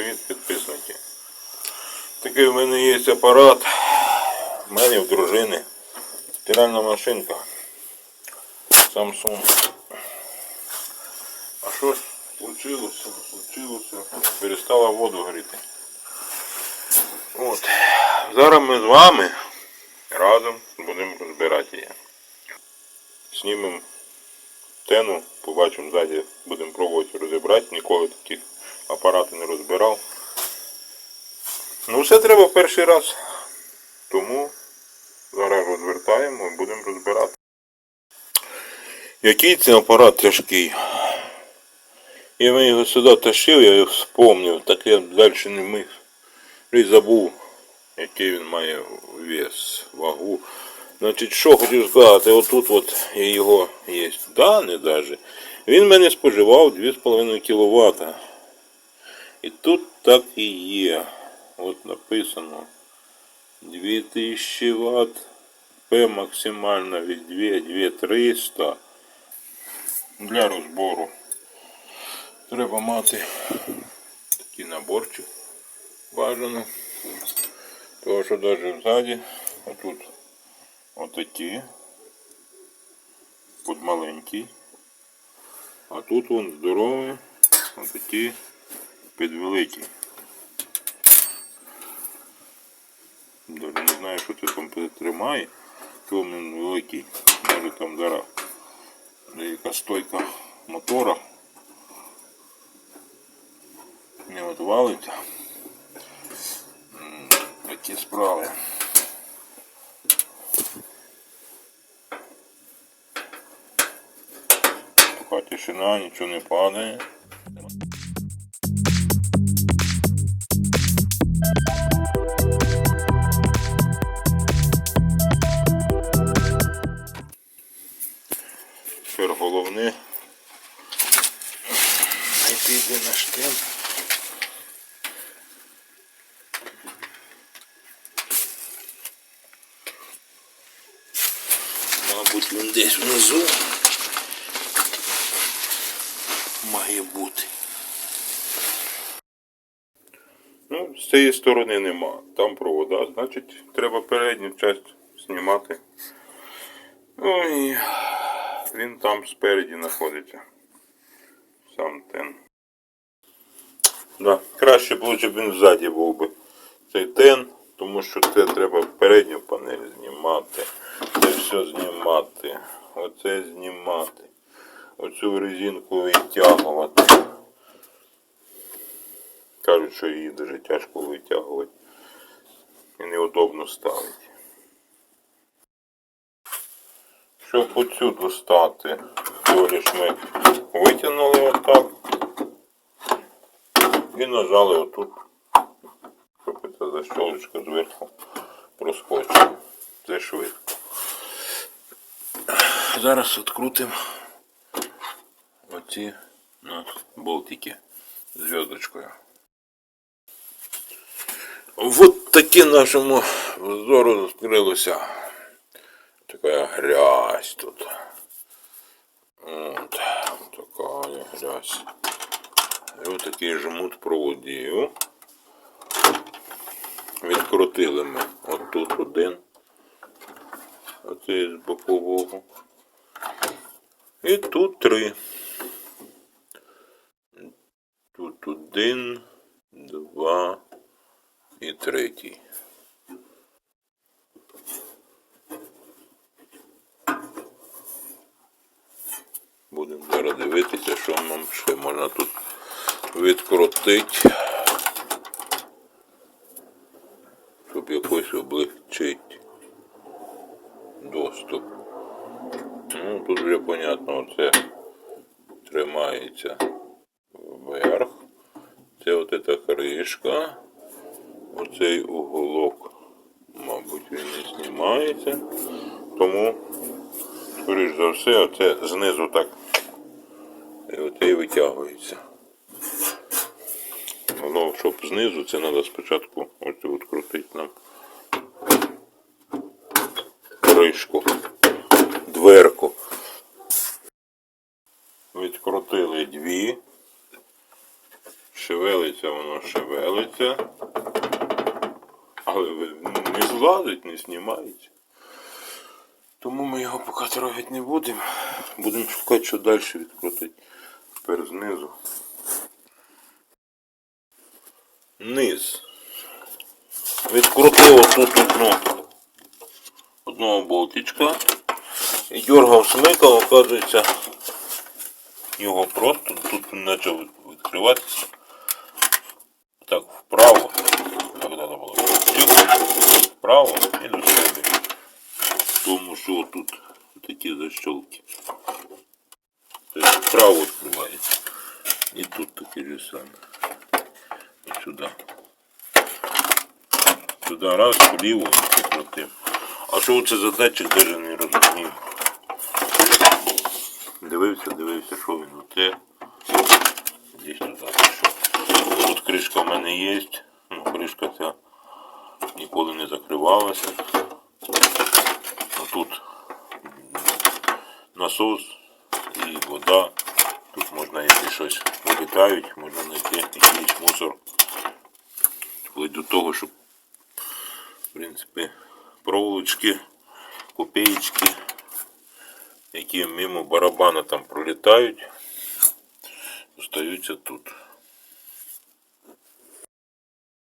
Привіт, підписники. Такий в мене є апарат. У мене в дружини. Стиральна машинка. Samsung. А що ж случилося? Случилося. Перестала воду гріти. От. Зараз ми з вами разом будемо розбирати її. Знімемо тену, побачимо ззаді, будемо пробувати розібрати. Ніколи таких апаратів не розбирав. Ну все треба перший раз. Тому зараз розвертаємо і будемо розбирати. Який це апарат тяжкий. Я ми його сюди тащив, я його вспомнив, так я далі не міг. І забув, який він має вес, вагу. Значить, що хотів сказати, отут от його є дані даже. Він мене споживав 2,5 кВт. І тут так і є. От написано 2000 Вт. П максимально від 2 2300. Для розбору треба мати такий наборчик бажано. Тому що навіть ззаді отут отакі. Тут маленький. А тут вон здоровий. Отакі підвеликий. Даже не знаю, що це там тримає. Чого він великий. Може там зараз деяка стойка мотора. Не от. Такі справи. Пока тишина, нічого не падає. Внизу має бути. Ну, з цієї сторони нема. Там провода, значить треба передню частину знімати. Ну і він там спереді знаходиться. Сам тен. Да, краще б лучше б він ззаді був би цей тен, тому що це треба передню панель знімати. Це все знімати. Оце знімати. Оцю резинку витягувати. Кажуть, що її дуже тяжко витягувати. І неудобно ставити. Щоб оцю достати, лиш ми витягнули отак і нажали отут, щоб ця защолочка зверху проскочила. Це швидко. Зараз відкрутимо оці у болтики зв'язочкою. Вот таки нашому взору відкрилося така грязь тут. От, така грязь. І ось такий жмут проводів. Відкрутили ми отут один. Оцей з бокового. І тут три. Тут один, два і третій. Будемо зараз дивитися, що нам ще можна тут відкрутити, щоб якось облегчити доступ. Ну, тут вже понятно, оце тримається вверх. Це от эта кришка. Оцей уголок, мабуть, він не знімається. Тому, скоріш за все, оце знизу так. І оце і витягується. Воно, щоб знизу, це треба спочатку оцю от крутити нам кришку, дверку. Відкрутили дві. шевелиться, воно шевелиться. Але не злазить, не знімається. Тому ми його поки трогати не будемо. Будемо шукати, що далі відкрутити. Тепер знизу. Низ. Відкрутив отут одну, одного болтичка. І дергав смикав, оказується, його просто тут почав відкриватися. Так, вправо. Треба було. Вправо і до. Тому що тут такі защелки. Тобто вправо відкривається. І тут таке ж саме. І сюди. Сюди раз, вліво, покрутив. А що це за датчик, даже не розумію. Дивився, дивився, що він оте. Десь туди. Тут кришка в мене є. Ну, кришка ця ніколи не закривалася. Тут насос і вода. Тут можна, якщо щось вилітають, можна знайти якийсь мусор. Вплоть до того, щоб в принципі проволочки, копеечки, які мимо барабана там пролітають, остаються тут.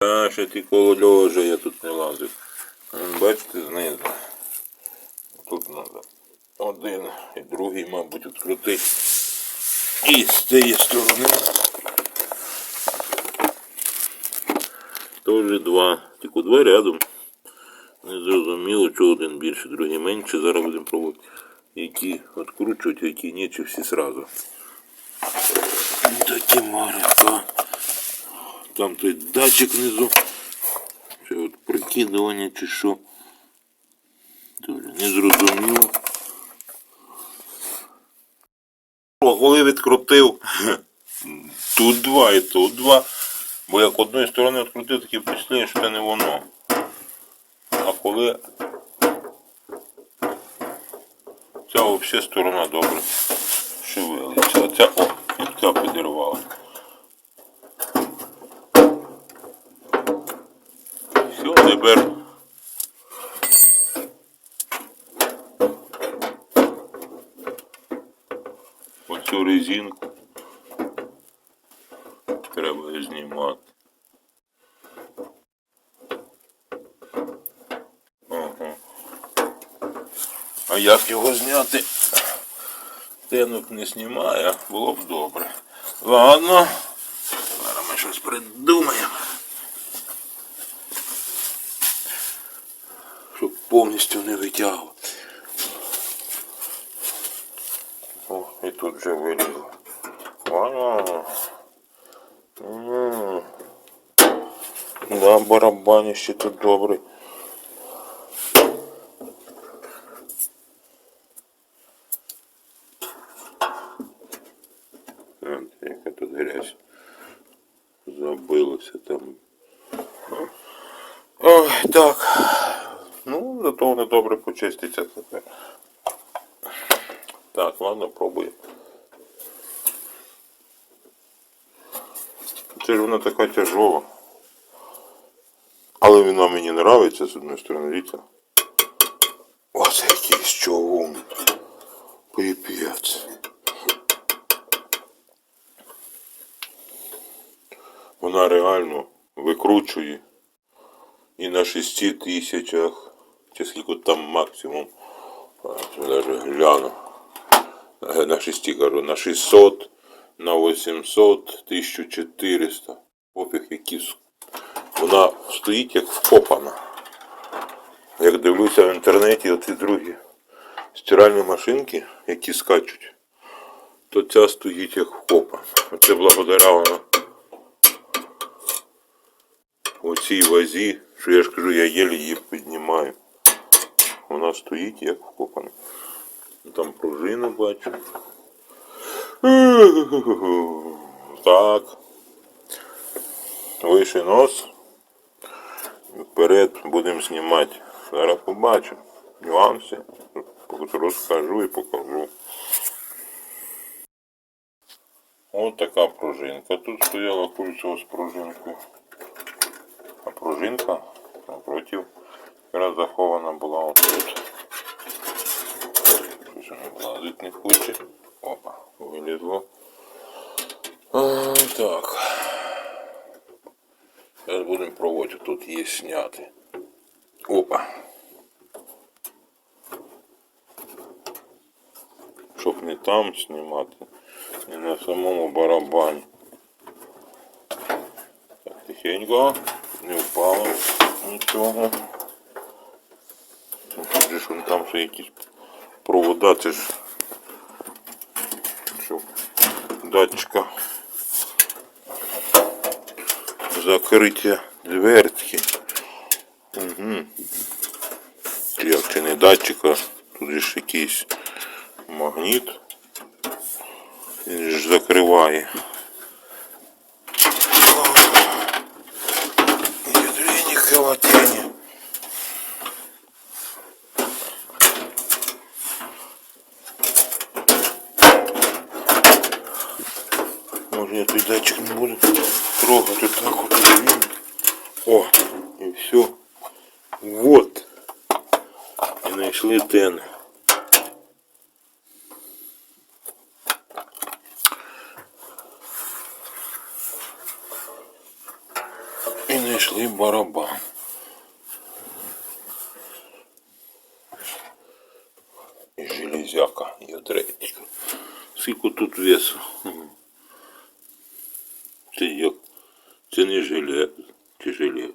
А, ще ти коло льожа я тут не лазив. Бачите, знизу. Тут треба один і другий, мабуть, відкрутити. І з цієї сторони. Тоже два. Тільки два рядом. Не зрозуміло, що один більше, другий менше. Зараз будемо пробувати. Які відкручувати, які ні, чи всі сразу. Такі марика. Там той датчик внизу. Чи от прикидування чи що. Тоже не зрозуміло. Коли відкрутив. Тут два і тут два. Бо як одної сторони відкрутив, таке впечатлення, що це не воно. А коли ця взагалі сторона добре шевелиться. А ця, о, як ця підірвала. Все, тепер оцю треба знімати. А як його зняти? Тенок не знімає, було б добре. Ладно. Зараз ми щось придумаємо. Щоб повністю не витягувати. І тут вже вилізло. Вау. М. Да, барабанище тут добрий. От, яка тут грязь. Забилося там. Ой, так. Ну, зато воно добре почиститься тепер. Вона така тяжова. Але вона мені нравиться з одної сторони, дивіться. Оце якийсь човун. Пипець. Вона реально викручує. І на 6 тисячах, чи скільки там максимум, даже гляну. Е, На 6 кажу, на 600, на 800, 1400. Пофіг які. Вона стоїть як вкопана. Як дивлюся в інтернеті, оці другі стиральні машинки, які скачуть, то ця стоїть як вкопана. Оце благодаря вона оцій вазі, що я ж кажу, я єлі її піднімаю. Вона стоїть як вкопана. Там пружину бачу. Так. Вище нос. Вперед будемо знімати. Зараз побачимо. Нюанси. Розкажу і покажу. Ось така пружинка. Тут стояла кольцо з пружинкою. А пружинка напротив якраз захована була отут. Щось вона влазить не хоче. Опа, вилізло. А, так. Зараз будемо пробувати. Тут є сняти. Опа. Щоб не там знімати, не на самому барабані. Так, тихенько, не впало нічого. Тут же там ще якісь провода, це ж що, датчика закриття дверки. Угу. Як чи не датчика, тут ж якийсь магніт. Він ж закриває. Ядрені колотені. Може я той датчик не буду трогати так вот. він. О, і все. Вот. І знайшли тен. І знайшли барабан. І железяка, ядретика. Скільки тут весу? Це як? Це не желез, чи желез.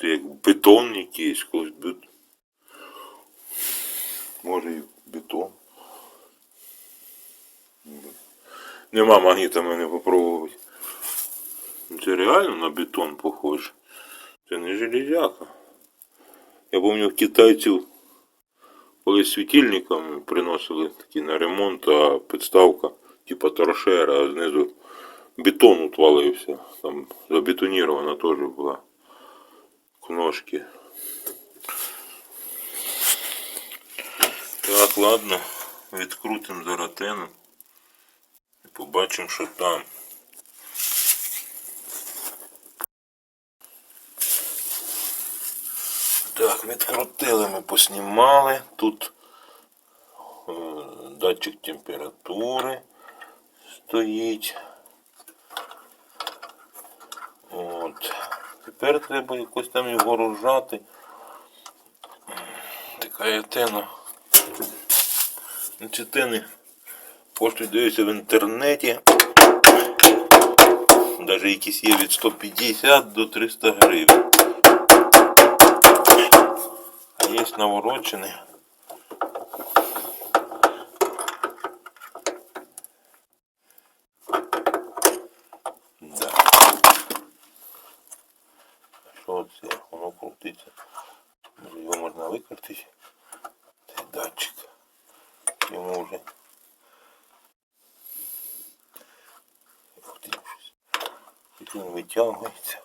Це як бетон якийсь, колись бет... Може і бетон. Нема магніта мене попробувати. Реально на бетон похоже. Це не железяка. Я пам'ятаю китайців, коли світильниками приносили такі на ремонт, а підставка, типа торшера, а знизу бетон утвалився. Там забетонірована теж була. Ножки. Так, ладно, відкрутимо заратену і побачимо, що там. Так, відкрутили ми, поснімали. Тут е, датчик температури стоїть. От. Тепер треба якось там його розжати. Така є тена. Ці тени коштують, дивлюся в інтернеті. Навіть якісь є від 150 до 300 гривень. А є наворочені. Да. Що це? Воно крутиться. Може його можна викрутити. Цей датчик. Йому вже. Ух ти, щось. Як він витягується.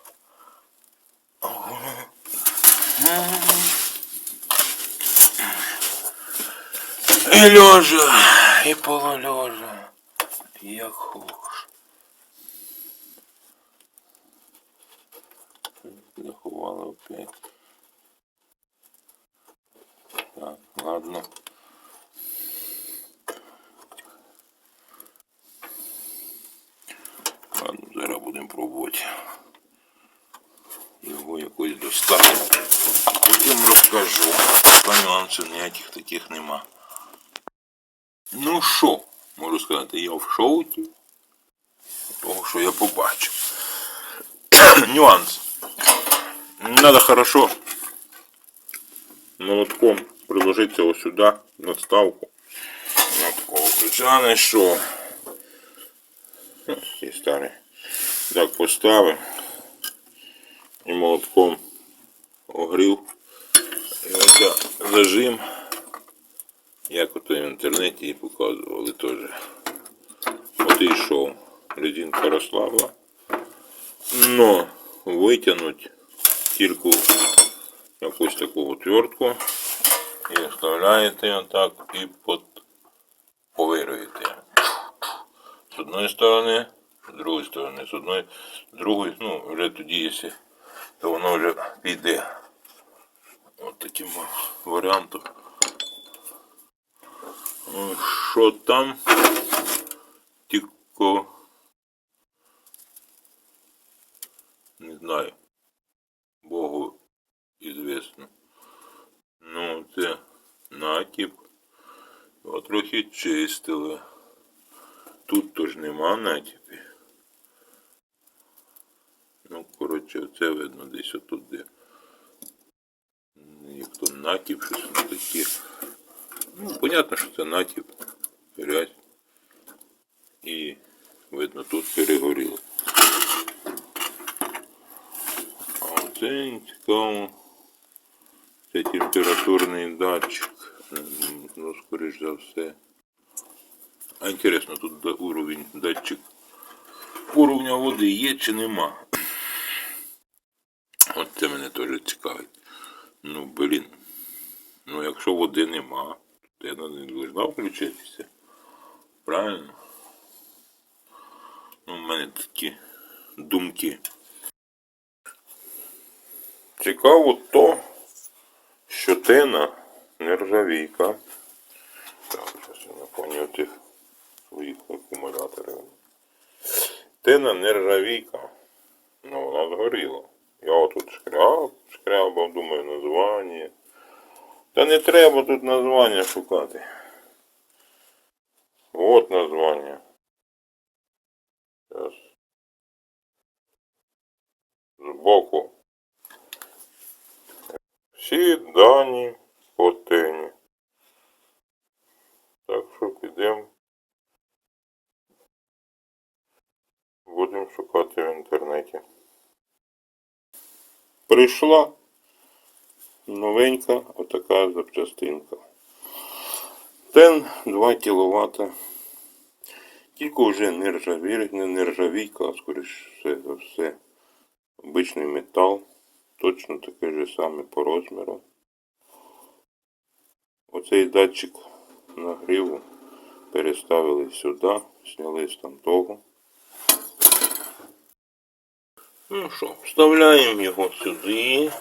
І лежа, і полулежа, як хочеш. Заховали опять. Так, ладно. Ладно, зараз будемо пробувати. Його якось достати. Потім розкажу. Та нюансів ніяких таких нема. Ну що, можу сказати, я в шоуті. Того, що я побачив. Нюанс. Надо хорошо молотком приложиться ось сюди, на ставку. На такого ключа знайшов. І старий. Так поставив. І молотком огрів. І ось зажим. Як ото в інтернеті і показували теж. От йшов. Резинка розслабла. Но витягнуть тільки якусь таку отвертку і вставляєте отак і под... повируєте. З одної сторони, з другої сторони, з одної, з другої, ну, вже тоді, якщо, то воно вже піде. От таким варіантом. Що там? Тільки не знаю. Богу ізвісно. Ну, це накіп. Його трохи чистили. Тут то ж нема накипі. Ну, коротше, це видно десь отут де. Як то накіп, щось воно таке. Ну, понятно, що це накіп. Грязь. І видно, тут перегоріло. А оце цікаво. Це температурний датчик. Ну, скоріш за все. А інтересно, тут уровень датчик уровня води є чи нема. От це мене теж цікавить. Ну, блін. Ну, якщо води нема, то вона не повинна включитися. Правильно? Ну, в мене такі думки. Цікаво то, що тена нержавійка. Так, зараз я наповню тих своїх акумуляторів. Тена нержавійка. Ну, вона згоріла. Я отут шкряб, шкрябав, думаю, названня. Та не треба тут названня шукати. От названня. Зараз. Збоку. Всі дані по тені. Так що підемо. Будемо шукати в інтернеті. Прийшла новенька отака запчастинка. Тен 2 кВт. Тільки вже не ржаві, не нержавійка, а скоріш за все. Обичний метал. Точно таке же саме по розміру. Оцей датчик нагріву переставили сюди, зняли з там того. Ну що, вставляємо його сюди.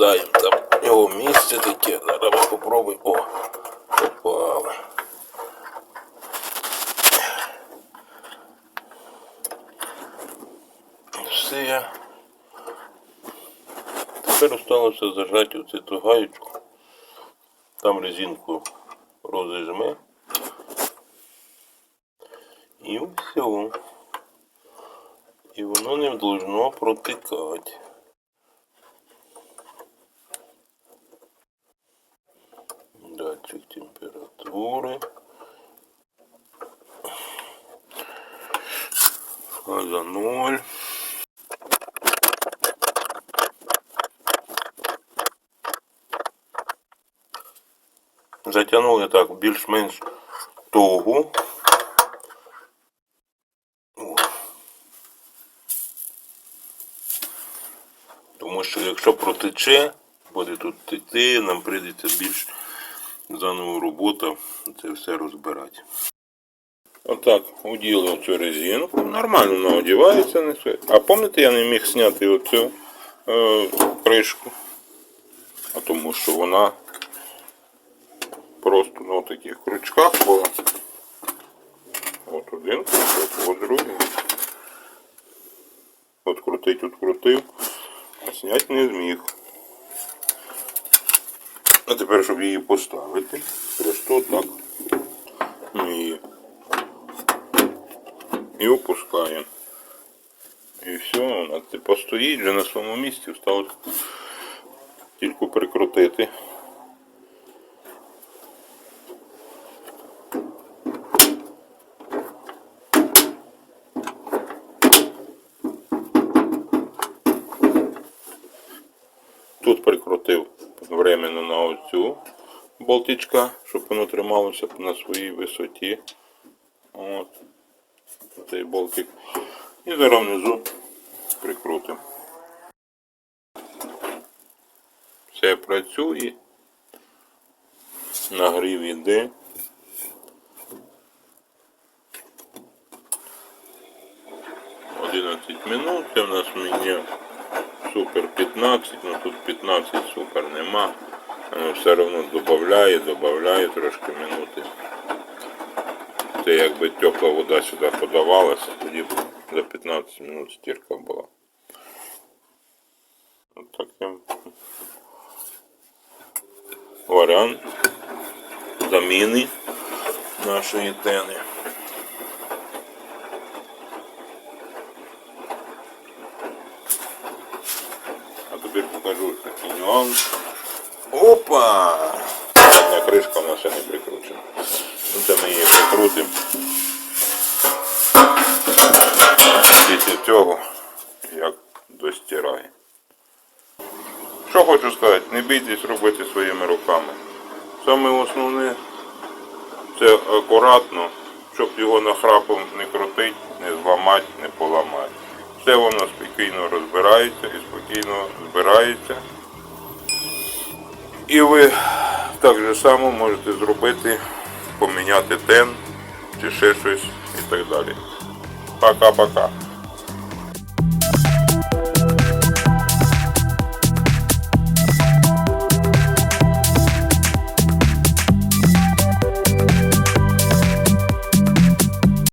Попадаємо там його місце таке. Зараз ми попробуємо. О, попали. Все. Тепер осталося зажати оцю ту гаєчку. Там резинку розіжме. І все. І воно не должно протикати. Датчик температури. Фаза 0. Затягнули так більш-менш тугу. О. Тому що якщо протече, буде тут текти, нам прийдеться більш заново робота це все розбирати. Отак, уділи оцю резинку. Нормально вона одівається, не все. А пам'ятаєте, я не міг зняти оцю е, кришку. А тому що вона просто на таких крючках була. От один крючок, от другий. От крутить, от крутив, а зняти не зміг. А тепер, щоб її поставити, просто так ми її і опускаємо. І все, вона типу стоїть вже на своєму місці, стало тільки прикрутити. Тут прикрутив временно на оцю болтичка, щоб воно трималося на своїй висоті. От. Цей болтик. І зараз внизу прикрутимо. Все працює. Нагрів іде. Одинадцять минут. Це в нас міняє супер 15, ну тут 15 супер нема. Воно все одно додає, додає трошки минути. Це якби тепла вода сюди подавалася, тоді б за 15 минут стірка була. От таким варіант заміни нашої тени. А тепер покажу такий нюанс. Опа! Одна кришка у нас ще не прикручена. Ну, це ми її прикрутимо. Після цього як достирає. Що хочу сказати, не бійтесь робити своїми руками. Саме основне це акуратно, щоб його нахрапом не крутить, не зламати, не поламати. Все воно спокійно розбирається і спокійно збирається. І ви так же само можете зробити, поміняти тен чи ще щось і так далі. Пока-пока.